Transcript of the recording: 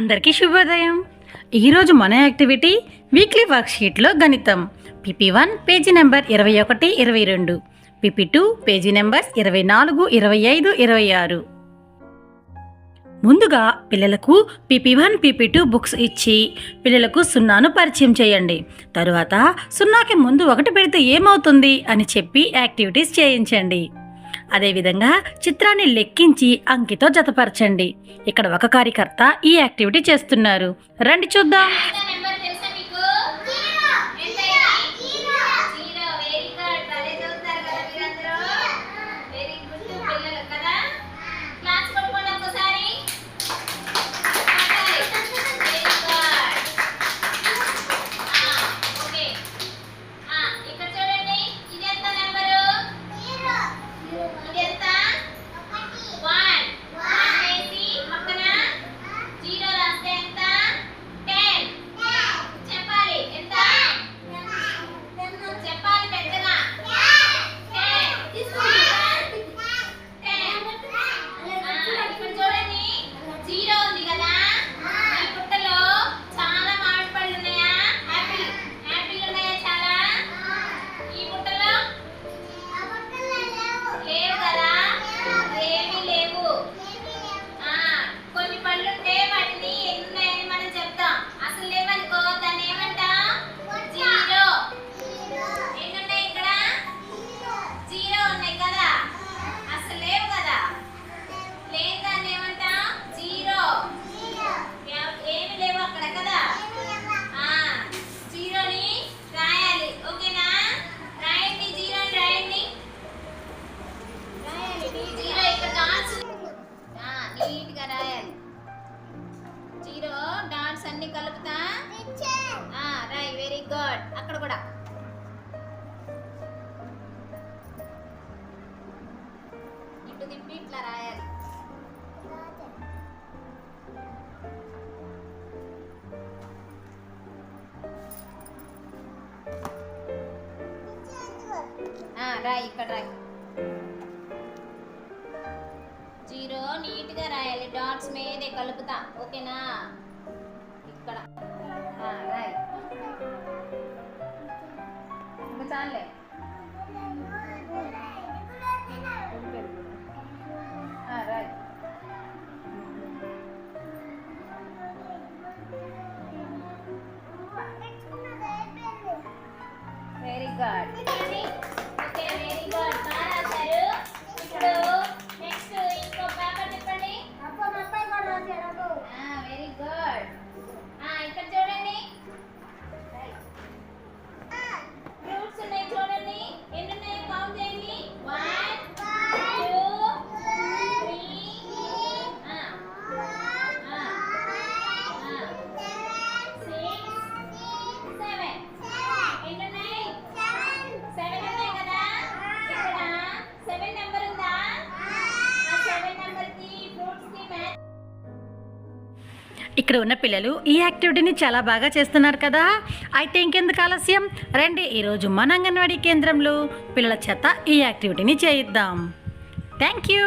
అందరికీ శుభోదయం. ఈరోజు మన యాక్టివిటీ వీక్లీ వర్క్షీట్లో గణితం. పిపి వన్ పేజీ నెంబర్ ఇరవై ఒకటి ఇరవై రెండు. పిపి టూ పేజీ నెంబర్ ఇరవై నాలుగు ఇరవై ఐదు ఇరవై ఆరు. ముందుగా పిల్లలకు PP one PP two books ఇచ్చి పిల్లలకు సున్నాను పరిచయం చేయండి. తరువాత సున్నాకి ముందు ఒకటి పెడితే ఏమవుతుంది అని చెప్పి యాక్టివిటీస్ చేయించండి. అదేవిధంగా చిత్రాన్ని లెక్కించి అంకితో జతపరచండి. ఇక్కడ ఒక కార్యకర్త ఈ యాక్టివిటీ చేస్తున్నారు. రండి చూద్దాం. ఇటు తిప్పి ఇట్లా రాయాలి ఆ, రాయ్ ఇక్కడ రాయ్ జీరో నీట్గా రాయాలి డాట్స్ మీదే కలుపుతా ఓకేనా ఇక్కడ ఆ, రాయ్ ఇంకా చాలే God. ఇక్కడ ఉన్న పిల్లలు ఈ యాక్టివిటీని చాలా బాగా చేస్తున్నారు కదా. అయితే ఇంకెందుకు ఆలస్యం? రండి ఈరోజు మన అంగన్వాడీ కేంద్రంలో పిల్లల చేత ఈ యాక్టివిటీని చేయిద్దాం. Thank you.